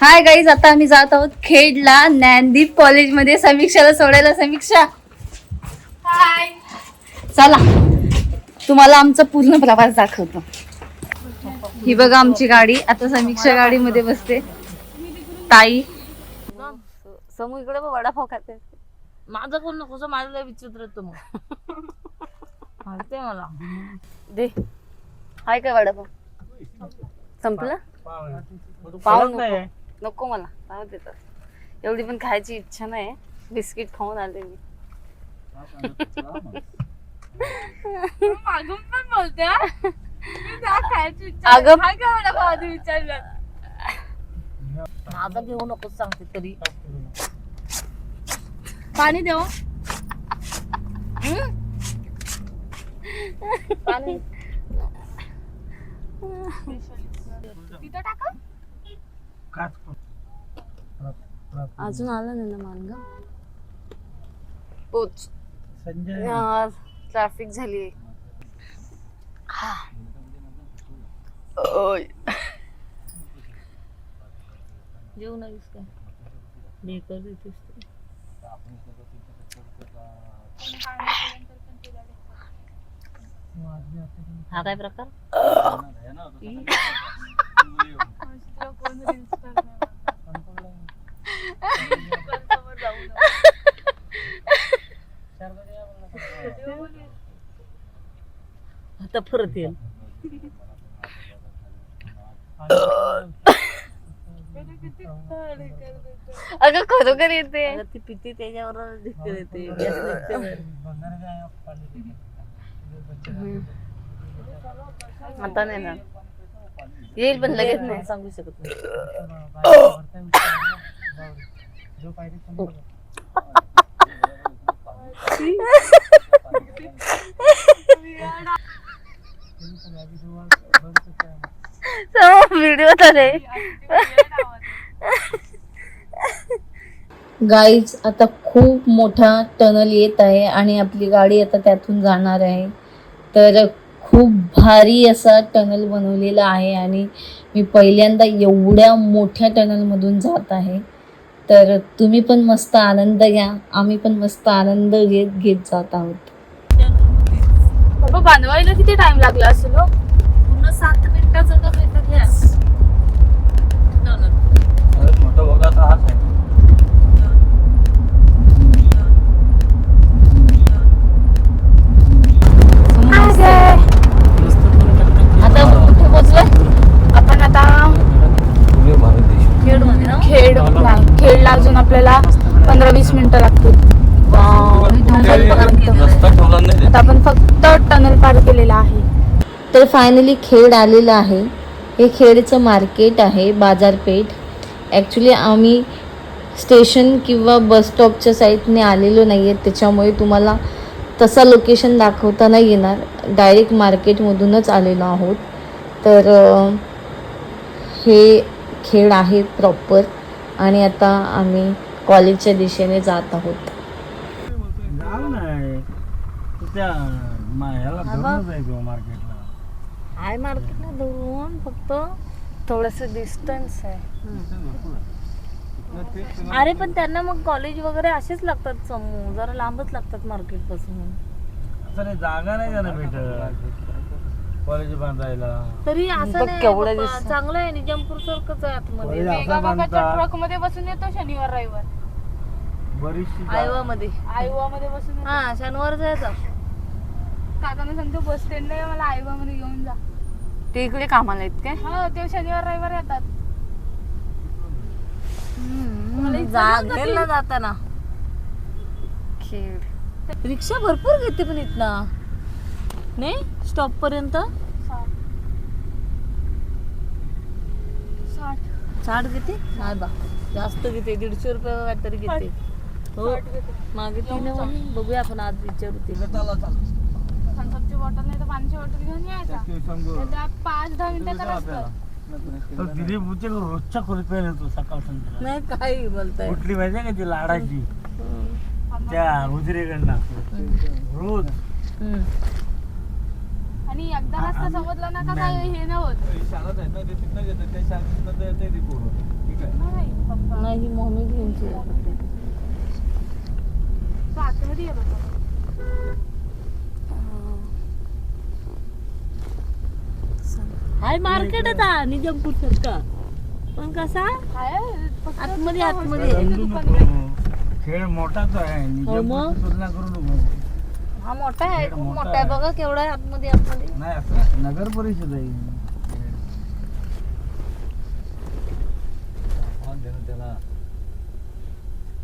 Hi guys आता आम्ही जात आहोत खेडला ज्ञानदीप कॉलेजमध्ये. समीक्षाला सोडायला समीक्षा. हाय. चला तुम्हाला आमचा पूर्ण प्रवास दाखवतो. ही बघा आमची गाडी. आता समीक्षा गाडीमध्ये बसते. ताई. समू इकडे बघ, वडापाव खाते. माझं कोण नको माझं लय विचित्र येतो मग. माहितीये मला. दे. हाय काय वडापाव? संपला? पाव नको. नको. मला. पाव देतात एवढी पण खायची इच्छा नाही. बिस्किट खाऊन आले मी. मागून पण बोलते. मी त्या खायची इच्छा अगं- नाही. काय काय मला आधी विचारलं? माझं घेऊ नकोस सांगते तरी. पाणी देऊ. पाणी. तिथं टाका. अजून आला नाही ना मानगा पोच. संजय. ट्रॅफिक झाली जेवू नकोस काय? ढेकर देतेस तू. हा काय प्रकार? आता परत येईल. अगं खरोखर येते अगं ती पिती त्याच्यावर ढेकर येते. आता नाही ना. येईल पण लगेच नाही सांगू शकत नाही व्हिडिओ झाले गाईज आता खूप मोठा टनल येत आहे आणि आपली गाडी आता त्यातून जाणार आहे. तर खूप भारी असा टनल बनवलेला आहे आणि मी पहिल्यांदा एवढ्या मोठ्या टनलमधून जात आहे. तर तुम्ही पण मस्त आनंद घ्या. आम्ही पण मस्त आनंद घेत घेत जात आहोत. बाबा बनवायला किती टाइम लागला असेल हो? पूर्ण सात मिनिटाचा गॅस मोठा बघा हाच आहे आता कुठे पोहोचलोय. आपण आता खेड खेड नाही खेडला अजून आपल्याला पंधरा वीस मिनिटं लागतील. आता आपण फक्त टनल पार केलेला आहे. तर फायनली खेड आलेलं आहे. हे खेडचं मार्केट आहे बाजारपेठ. ॲक्च्युली आम्ही स्टेशन किंवा बस स्टॉपच्या साईडने आलेलो नाही आहे त्याच्यामुळे तुम्हाला तसा लोकेशन दाखवता नाही येणार. डायरेक्ट मार्केटमधूनच आलेलो आहोत. तर हे खेड आहे प्रॉपर आणि आता आम्ही कॉलेजच्या दिशेने जात आहोत. आहे मार्केटला धरून फक्त. थोडस डिस्टन्स आहे. अरे पण त्यांना मग कॉलेज वगैरे असेच लागतात समूह. जरा लांबच लागतात मार्केटपासून. जागा नाही त्याला भेटत. कॉलेज बांधायला. तरी असं बघ नाही केवढं बाबा, दिसतं. चांगलं आहे निजामपूर सारखंच आहे आतमध्ये. असं बांधतात. ट्रकमध्ये बसून येतो शनिवार रविवार. बरीचशी आयवा मध्ये आयवा मध्ये बसून येतो. हा शनिवार जायचा काकांना सांगतो बस स्टँडला मला आयवा मध्ये घेऊन जा. ते इकडे कामाला आहेत काय? हा ते शनिवार रविवार येतात. जागेला जाताना. खेड रिक्षा भरपूर घेते पण इथनं. नाही? स्टॉप पर्यंत? साठ. साठ घेते? नाही बा. जास्त घेते. दीडशे रुपये काहीतरी घेते. हो. मागे तिने बघूया आपण आज विचारू ते. थम्सअपची बॉटल नाही तर पाण्याची बॉटल घेऊन यायचा. पाच दहा मिनिटाचा दिलीप उचे रोजच्या पेल तू सकाळ संध्याकाळ. नाही काही बोलताय. कुठली माहिती का ती लाडाची? त्या उजरेकडनं. रोज. आणि एकदा रस्ता समजला ना का काय हे नाही होत आहेत ना ते तिथनं येतात त्या शाळेत ते पोरं नाही ही मम्मी घेऊनची आहे. तो आतमध्ये आहे बाबा हाय मार्केट आता निजामपूर सारखा. पण कसा? काय फक्त आतमध्ये आतमध्ये. खेळ मोठाच आहे हो मग. निजामपूरची तुलना करू नको. हा मोठा आहे खूप मोठा आहे. बघा केवढा आहे आतमध्ये आतमध्ये. नाही असं नगर परिषद आहे.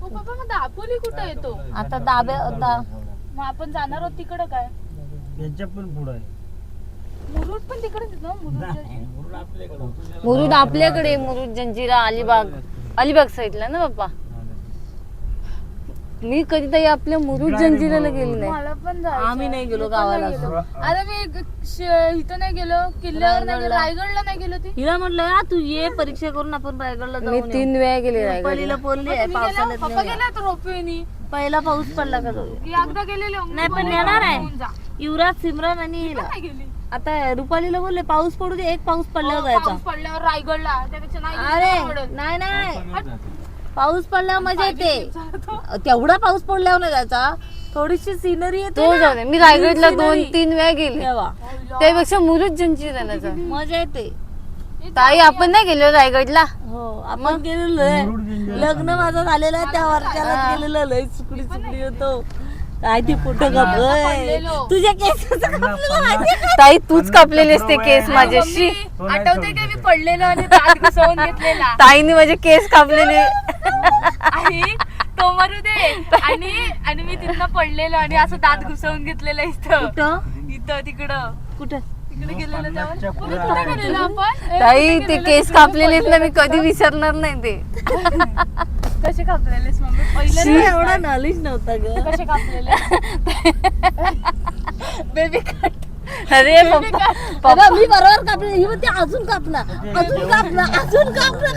हो बाबा मग दापोली कुठं येतो? आता दाब्या दा मग आपण जाणार आहोत तिकडं काय? याच्या पण पुढं आहे. मुरुड पण तिकडेच मुरुड आपल्याकडं. मुरुड आपल्याकडे मुरुड जंजिरा अलिबाग. अलिबाग साईडला ना बाप्पा? मी कधीतरी आपल्या मुरुड जंजिराला गेली नाही. मला पण जायचं आम्ही नाही गेलो मी पण नाही गावाला. गेलो. अरे मी श- इथं नाही गेलो किल्ल्यावर नाही गेलो रायगडला. रायगडला नाही गेलो ती. हिला म्हटलं "हा, तू ये परीक्षा करून आपण रायगडला मी तीन वेळा गेले पहिलीला बोलली आहे तुम्ही गेला पावसाळ्यात पप्पा. गेला रोपवेनी? पहिला पाऊस पडला का एकदा गेलेले नाही, पण येणार आहे. जा. युवराज सिमरन आणि हिला. नाही गेली. आता रुपालीला बोलले पाऊस पडू दे एक पाऊस पडल्यावर जायचा. पाऊस पडल्यावर रायगडला. त्यापेक्षा नाही गेलं तर अरे आवडेल. नाही नाही. पाऊस पडल्यावर मजा येते. तेवढा पाऊस पडल्यावर नाही जायचा. थोडीशी सिनरी येते तो ना. जाऊ दे. मी रायगडला Green दोन scenery. तीन वेळा गेले. तेव्हा त्यापेक्षा मुरुड जंजिराला जा मजा येते. ताई आपण नाही गेलो रायगडला? हो आपण गेलेलो आहे. लग्न माझं झालेलं आहे त्या वर्षाला गेलेलो लय चुकडी चुकडी होतो. काय ते पडलेलो. तुझ्या आहे? ताई तूच कापलेले असते केस माझ्याशी. तो आठवते का मी पडलेलो आणि दात घुसवून घेतलेला? ताईने माझे केस कापलेले. आणि तो मरू दे. आणि आणि मी तिथनं पडलेलो आणि असं दात घुसवून घेतलेलं इथं. कुठं? इथं तिकडं. कुठं? कुठे ताई कुठे ते? केस कापलेले ना मी कधी विसरणार नाही ते. कसे कापलेलेस मम्मी? पहिले एवढा नॉलेज नव्हता ग. कसे कापलेले? बेबी कट अरे पप्पा पप्पा मी बरोबर कापले. ही म्हणते अजून कापला अजून कापला अजून कापला.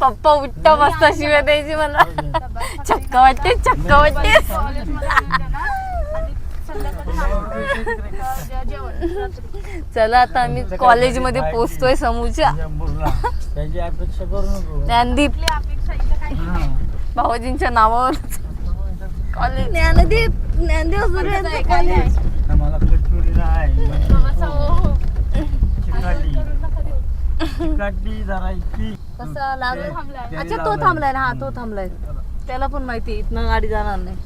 पप्पा उठता मस्त शिवाय द्यायची मला. चक्क वाटते चक्क वाटते कॉलेजमध्ये जायचं ना, आणि संध्याकाळी जे- जेवण रात्री. चला आता आम्ही कॉलेजमध्ये पोहोचतोय समूच्या. निजामपूरला. त्याची अपेक्षा करू नको. ज्ञानदीप. हा. भाऊजींच्या नावावर. कॉलेज. ज्ञानदीप ज्ञानदेव कॉलेज. मला आहे. धरायची कसा लागला थांबलाय. अच्छा तो. थांबलाय ना. हा तो थांबलाय. त्याला पण माहिती आहे, इथनं गाडी जाणार नाही.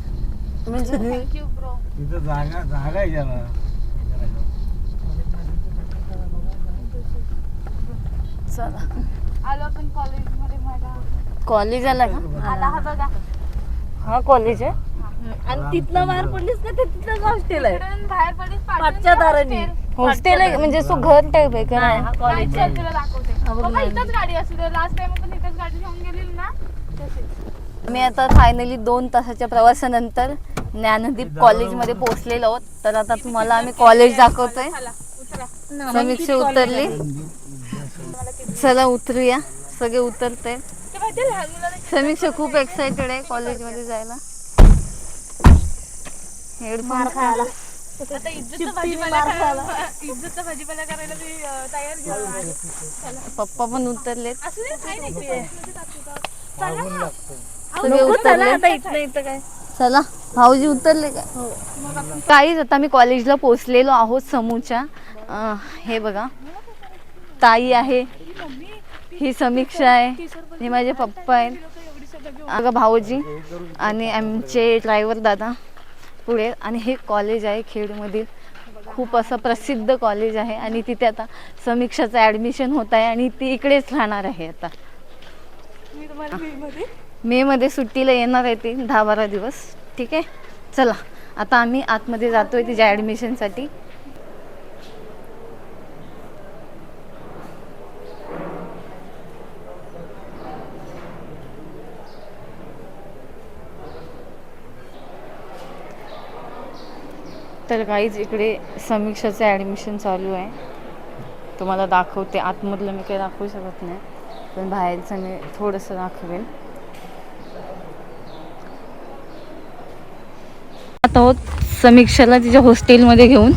म्हणजे. तिथं जागा जागा आहे त्याला चला. आलो आपण कॉलेजमध्ये मला कॉलेज आला का? आला. हा बघा. हा कॉलेज आहे? आणि तिथनं बाहेर पडलीस ना ते तिथलं हॉस्टेल आहे. इकडून बाहेर पडलीस पाठच्या दाराने. हॉस्टेल आहे म्हणजे तो घर टाईप आहे का नाही, हा कॉलेज. तुला दाखवते. हा बघ. इथंच गाडी असू दे. लास्ट टाइम आपण इथंच गाडी घेऊन गेलेली ना मी आता फायनली दोन तासाच्या प्रवासानंतर ज्ञानदीप कॉलेजमध्ये पोहोचलेलो आहोत. तर आता तुम्हाला आम्ही कॉलेज दाखवतोय. चला उतरा समीक्षा उतरली. चला उतरूया. सगळे उतरते समीक्षा खूप एक्साइटेड आहे कॉलेजमध्ये जायला. हेडफोन आता इज्जतचा भाजीपाला करायला इज्जतचा भाजीपाला करायला मी अं, तयार झालो आहे. पप्पा पण उतरलेत. चला भाऊजी उतरले काय? काहीच आता मी कॉलेजला पोचलेलो आहोत समूच्या. अं, हे बघा. ताई आहे ही समीक्षा आहे हे माझे पप्पा आहेत. अगं भाऊजी आणि आमचे ड्रायव्हर दादा पुढे. आणि हे कॉलेज आहे खेडमधील. खूप असं प्रसिद्ध कॉलेज आहे. आणि तिथे आता समीक्षाचं ॲडमिशन होत आहे आणि ती इकडेच राहणार आहे आता. मे मध्ये सुट्टीला येणार आहे ती दहा बारा दिवस. ठीक आहे? चला आता आम्ही आतमध्ये जातोय तिच्या ॲडमिशनसाठी तर काहीच इकडे समीक्षाचं ॲडमिशन चालू आहे. तुम्हाला दाखवते. आतमधलं मी काही दाखवू शकत नाही. पण बाहेरचं मी थोडंसं दाखवेन. आता आहोत समीक्षाला तिच्या हॉस्टेलमध्ये घेऊन.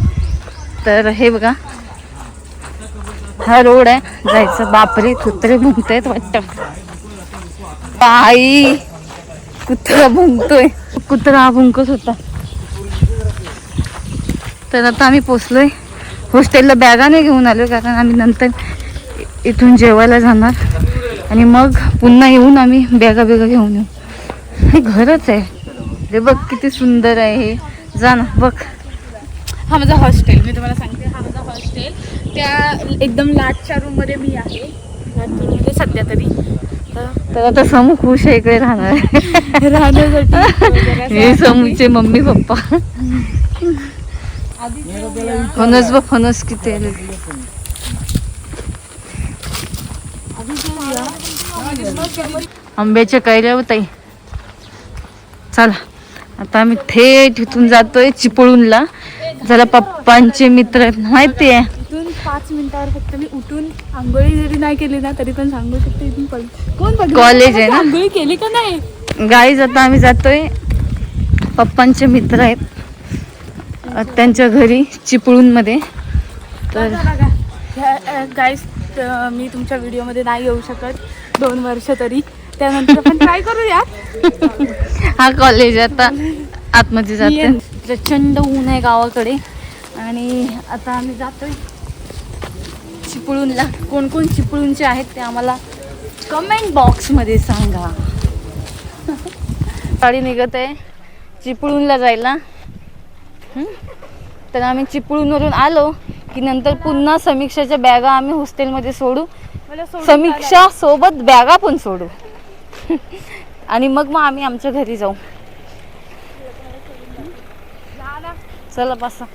तर हे बघा हा रोड आहे. जायचं. बापरे कुत्रे भुंकतायत वाटत. आई कुत्रा भुंकतोय. कुत्रा भुंकत होता. तर आता आम्ही पोचलोय हॉस्टेलला बॅगाने घेऊन आलो कारण आम्ही नंतर इथून जेवायला जाणार. आणि मग पुन्हा येऊन आम्ही बॅगा बेगा घेऊन येऊ. हे घरच आहे. हे बघ किती सुंदर आहे हे. जा ना बघ. हा माझा हॉस्टेल मी तुम्हाला सांगते हा माझा हॉस्टेल. त्या एकदम लाटच्या रूममध्ये मी आहे. लाटच्या सध्या तरी. तर आता समू खुश आहे इकडे राहणार. आहे. राहण्यासाठी हे समूचे मम्मी पप्पा. फणस बघ फणस किती आले आंब्याच्या कैऱ्या होत चला. आता आम्ही थेट इथून जातोय चिपळूणला. जरा पप्पांचे मित्र आहेत माहिती आहे? इथून पाच मिनिटावर फक्त मी उठून आंघोळी जरी नाही केली ना तरी पण सांगू शकते इथून कोण? College आहे ना? आंघोळी केली का नाही? गाईज आता आम्ही जातोय. पप्पांचे मित्र आहेत. त्यांच्या घरी चिपळूणमध्ये. तर गाईस मी तुमच्या व्हिडिओमध्ये नाही येऊ शकत. दोन वर्ष तरी. त्यानंतर आपण ट्राय करूया हा कॉलेज आता आतमध्ये जाते. प्रचंड ऊन आहे गावाकडे. आणि आता आम्ही जातोय चिपळूणला. कोण कोण चिपळूणचे आहेत ते आम्हाला कमेंट बॉक्समध्ये सांगा. गाडी निघत आहे चिपळूणला जायला? तर आम्ही चिपळूणवरून आलो की नंतर पुन्हा समीक्षाच्या बॅगा आम्ही हॉस्टेलमध्ये सोडू. समीक्षा सोबत बॅगा पण सोडू. आणि मग मग आम्ही आमच्या घरी जाऊ. चला बसा.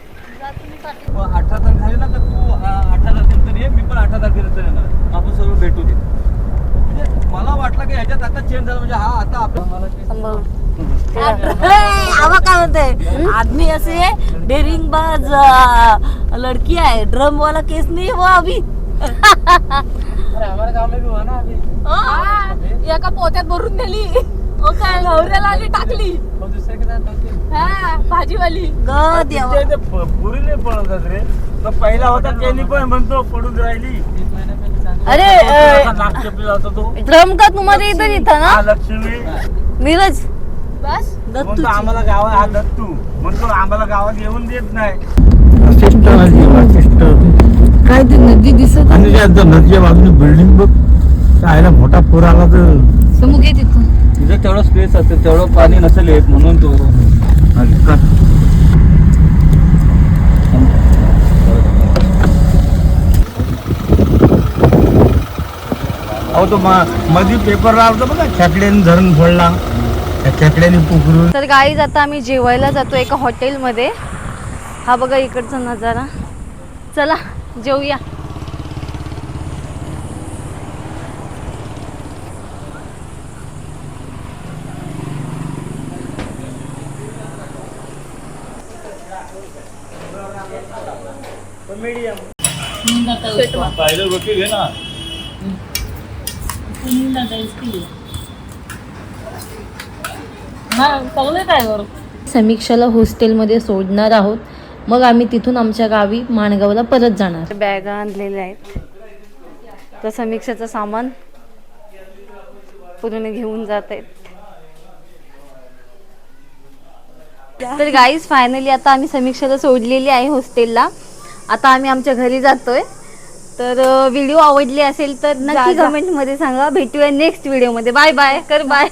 अठरा तारखेला ना तर तू अठरा तारखेनंतर ये मी पण अठरा तारखेनंतर येणार. आपण सर्व भेटू दे. म्हणजे मला वाटलं की ह्याच्यात आता चेंज झाला म्हणजे हा आता आवा काय होते आदमी असे डेरिंग बाज लड़की है ड्रम वाला केस नहीं हुआ अभी अरे हमारे गाव में भी हुआ ना अभी हा, एका पोत्यात भरून नेली. ओ काय नवऱ्याला आली टाकली. हा भाजीवाली. ग देवा. तुमच्या इथे प- पुरी नाही पळवतात रे. तो पहिला होता त्यांनी पण म्हणतो पडून राहिली. अरे ड्रम का तुम्हाला इधर इथं हा ना? लक्ष्मी. नीरज. बस. म्हणतो आम्हाला गावात हा दत्तू म्हणतो आम्हाला गावात येऊन देत नाही. काय ते नदी दिसत आणि त्या नदीच्या बाजूने बिल्डिंग बघ काय मोठा पूर आला तर. समूह घे तिथून तिथे तेवढं स्पेस असेल तेवढं पाणी नसेल येत म्हणून तो अहो तो मध्ये पेपर लावतो बघा खेकड्याने धरण फोडला. त्या खेकड्याने पुकरून तर गाईज आता आम्ही जेवायला जातो एका हॉटेलमध्ये हा बघा इकडचा नजारा. चला. जेऊया. पाहिलं बघ घे ना समीक्षाला हॉस्टेलमध्ये सोडणार आहोत. मग आम्ही तिथून आमच्या गावी माणगावला परत जाणार. बॅगा आणलेल्या आहेत. तर समीक्षाचं सामान पूर्ण घेऊन जात आहेत. तर गाईज फायनली आता आम्ही समीक्षाला सोडलेली आहे हॉस्टेलला आता आम्ही आमच्या घरी जातोय. तर व्हिडिओ आवडली असेल तर नक्की. कमेंटमध्ये सांगा. भेटूया नेक्स्ट व्हिडिओमध्ये बाय बाय कर बाय